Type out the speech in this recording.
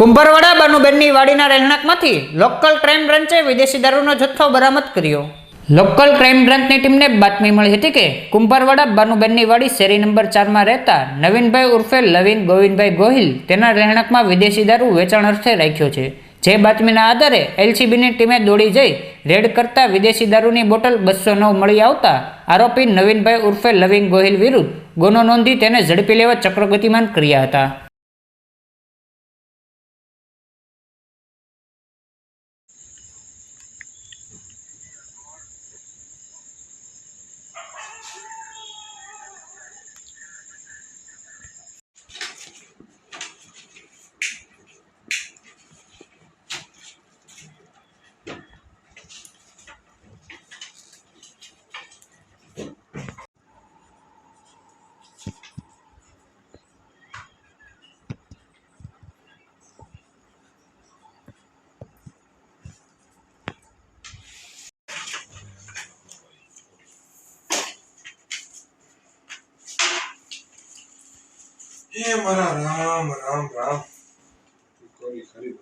Kumbharwada બાનુબેનની વાડીના રહેણાંકમાંથી local crime બ્રાન્ચે વિદેશી દારૂનો જથ્થો બરામદ કર્યો. લોકલ ક્રાઇમ બ્રાન્ચની ટીમને બાતમી મળી હતી કે કુંભારવાડા બાનુબેનની વાડી શેરી નંબર ચારમાં રહેતા નવીનભાઈ ઉર્ફે લવિન ગોવિંદભાઈ ગોહિલ તેના રહેણાંકમાં વિદેશી દારૂ વેચાણ અર્થે રાખ્યો છે. જે બાતમીના આધારે એલસીબીની ટીમે દોડી જઈ રેડ કરતા વિદેશી દારૂની બોટલ બસો નવ મળી આવતા આરોપી નવીનભાઈ ઉર્ફે લવિંગ ગોહિલ વિરુદ્ધ ગુનો નોંધી તેને ઝડપી લેવા ચક્રગતિમાન કર્યા હતા. હે મારા રામ રામ રામ. કરી ખરી